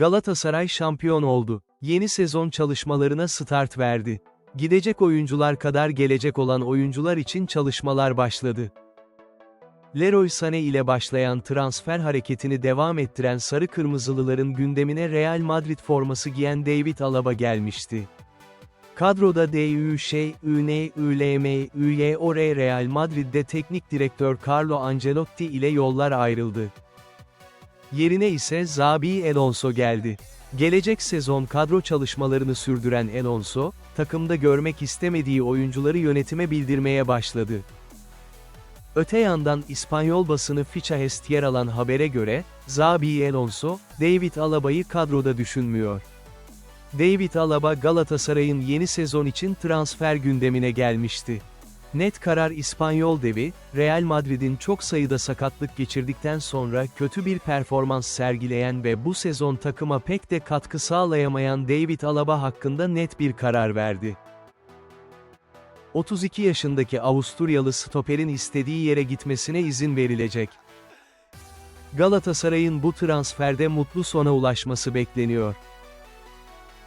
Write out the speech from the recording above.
Galatasaray şampiyon oldu. Yeni sezon çalışmalarına start verdi. Gidecek oyuncular kadar gelecek olan oyuncular için çalışmalar başladı. Leroy Sané ile başlayan transfer hareketini devam ettiren Sarı Kırmızılıların gündemine Real Madrid forması giyen David Alaba gelmişti. Kadroda DÜŞ, ÜN, ÜLM, ÜYOR Real Madrid'de teknik direktör Carlo Ancelotti ile yollar ayrıldı. Yerine ise Zabi Alonso geldi. Gelecek sezon kadro çalışmalarını sürdüren Alonso, takımda görmek istemediği oyuncuları yönetime bildirmeye başladı. Öte yandan İspanyol basını Fichahest yer alan habere göre, Zabi Alonso, David Alaba'yı kadroda düşünmüyor. David Alaba Galatasaray'ın yeni sezon için transfer gündemine gelmişti. Net karar İspanyol devi, Real Madrid'in çok sayıda sakatlık geçirdikten sonra kötü bir performans sergileyen ve bu sezon takıma pek de katkı sağlayamayan David Alaba hakkında net bir karar verdi. 32 yaşındaki Avusturyalı stoperin istediği yere gitmesine izin verilecek. Galatasaray'ın bu transferde mutlu sona ulaşması bekleniyor.